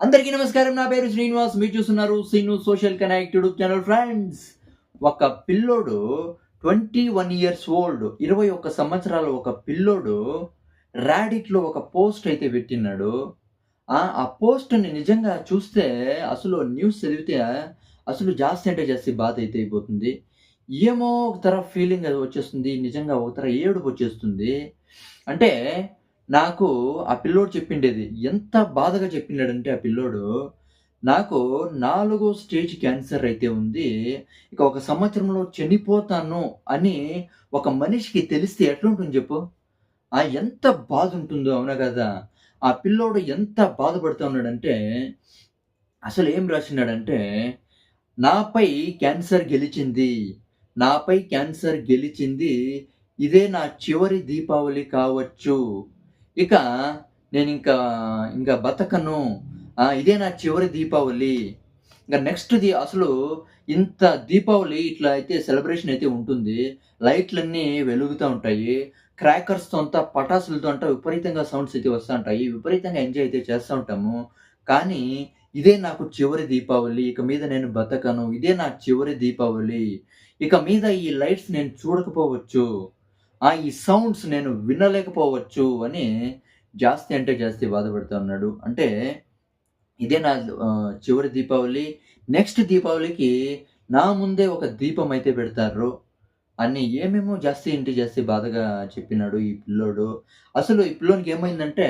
అందరికీ నమస్కారం. నా పేరు శ్రీనివాస్. మీరు చూస్తున్నారు Srinu social connect YouTube channel friends. ఒక పిల్లోడు ట్వంటీ వన్ ఇయర్స్ ఓల్డ్. ఇరవై ఒక్క సంవత్సరాల ఒక పిల్లోడు ర్యాడిట్లో ఒక పోస్ట్ అయితే పెట్టినాడు ఆ ఆ పోస్ట్ని నిజంగా చూస్తే అసలు న్యూస్ చదివితే అసలు జాస్తి అంటే జాస్తి బాధ అయితే అయిపోతుంది. ఏమో ఒక తర ఫీలింగ్ అది వచ్చేస్తుంది. నిజంగా ఒక తర ఏడుపు వచ్చేస్తుంది. అంటే నాకు ఆ పిల్లోడు చెప్పిండేది. ఎంత బాధగా చెప్పినాడంటే ఆ పిల్లోడు నాకు నాలుగో స్టేజ్ క్యాన్సర్ అయితే ఉంది. ఇక ఒక సంవత్సరంలో చనిపోతాను అని ఒక మనిషికి తెలిస్తే ఎట్లుంటుంది చెప్పు? ఆ ఎంత బాధ ఉంటుందో అవునా కదా? ఆ పిల్లోడు ఎంత బాధపడుతూ ఉన్నాడంటే అసలు ఏం రాసినాడంటే నాపై క్యాన్సర్ గెలిచింది. నాపై క్యాన్సర్ గెలిచింది. ఇదే నా చివరి దీపావళి కావచ్చు. ఇక నేను ఇంకా ఇంకా బతకను ఇదే నా చివరి దీపావళి. ఇంకా నెక్స్ట్ ది అసలు ఇంత దీపావళి ఇట్లా అయితే సెలబ్రేషన్ అయితే ఉంటుంది. లైట్లన్నీ వెలుగుతూ ఉంటాయి. క్రాకర్స్తో అంతా పటాసులతో అంతా విపరీతంగా సౌండ్స్ అయితే వస్తూ ఉంటాయి. విపరీతంగా ఎంజాయ్ అయితే చేస్తూ ఉంటాము. కానీ ఇదే నాకు చివరి దీపావళి. ఇక మీద నేను బతకను. ఇదే నా చివరి దీపావళి. ఇక మీద ఈ లైట్స్ నేను చూడకపోవచ్చు. ఆ ఈ సౌండ్స్ నేను వినలేకపోవచ్చు అని జాస్తి అంటే జాస్తి బాధపడుతూ ఉన్నాడు. అంటే ఇదే నా చివరి దీపావళి. నెక్స్ట్ దీపావళికి నా ముందే ఒక దీపం అయితే పెడతారు. అని ఏమేమో జాస్తి ఇంటి జాస్తి బాధగా చెప్పినాడు ఈ పిల్లోడు. అసలు ఈ పిల్లోనికి ఏమైందంటే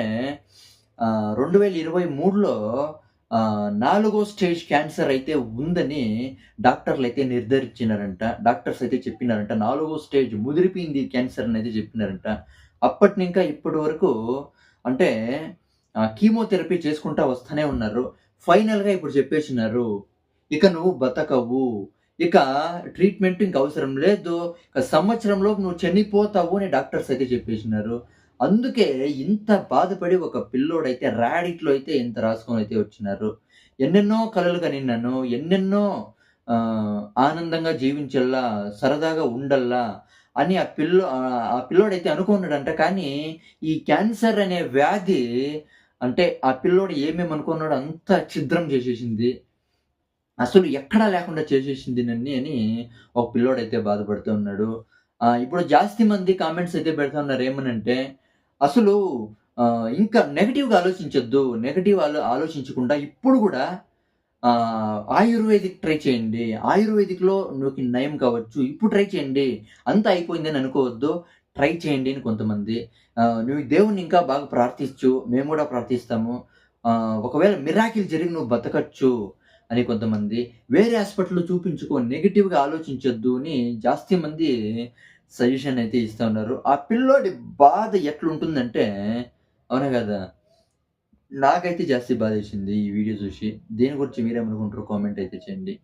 రెండు వేల ఇరవై మూడులో నాలుగో స్టేజ్ క్యాన్సర్ అయితే ఉందని డాక్టర్లు అయితే నిర్ధారించినారంట. డాక్టర్స్ అయితే చెప్పినారంట. నాలుగో స్టేజ్ ముదిరిపోయింది క్యాన్సర్ అని అయితే చెప్పినారంట. అప్పటి ఇంకా ఇప్పటి వరకు అంటే కీమోథెరపీ చేసుకుంటా వస్తూనే ఉన్నారు. ఫైనల్గా ఇప్పుడు చెప్పేసినారు. ఇక నువ్వు బతకవు. ఇక ట్రీట్మెంట్ ఇంక అవసరం లేదు. ఇక సంవత్సరంలో నువ్వు చనిపోతావు అని డాక్టర్స్ అయితే చెప్పేసినారు. అందుకే ఇంత బాధపడి ఒక పిల్లోడైతే ర్యాడిట్లో అయితే ఇంత రాసుకొని అయితే వచ్చినారు. ఎన్నెన్నో కలలు కనిన్నాను ఎన్నెన్నో ఆనందంగా జీవించల్లా సరదాగా ఉండల్లా అని ఆ పిల్లో ఆ- పిల్లోడైతే అనుకున్నాడంట కానీ ఈ క్యాన్సర్ అనే వ్యాధి అంటే ఆ పిల్లోడు ఏమేమి అనుకున్నాడో అంత ఛిద్రం చేసేసింది. అసలు ఎక్కడా లేకుండా చేసేసింది నన్ను అని ఒక పిల్లోడైతే బాధపడుతూ ఉన్నాడు. ఇప్పుడు జాస్తి మంది కామెంట్స్ అయితే పెడుతున్నారు. ఏమనంటే అసలు ఇంకా నెగిటివ్గా ఆలోచించొద్దు. నెగటివ్ ఆలో ఆలోచించకుండా ఇప్పుడు కూడా ఆయుర్వేదిక్ ట్రై చేయండి. ఆయుర్వేదిక్లో నువ్వు నయం కావచ్చు. ఇప్పుడు ట్రై చేయండి. అంతా అయిపోయిందని అనుకోవద్దు. ట్రై చేయండి అని కొంతమంది. నువ్వు దేవుణ్ణి ఇంకా బాగా ప్రార్థించు. మేము కూడా ప్రార్థిస్తాము. ఒకవేళ మిరాకిల్ జరిగి నువ్వు బతకచ్చు అని కొంతమంది. వేరే హాస్పిటల్లో చూపించుకో నెగిటివ్గా ఆలోచించొద్దు అని జాస్తి మంది సజెషన్ అయితే ఇస్తూ ఉన్నారు. ఆ పిల్లోడి బాధ ఎట్లుంటుందంటే అవునా కదా? నాకైతే జాస్తి బాధ వేసింది ఈ వీడియో చూసి. దేని గురించి మీరేమనుకుంటారు కామెంట్ అయితే చేయండి.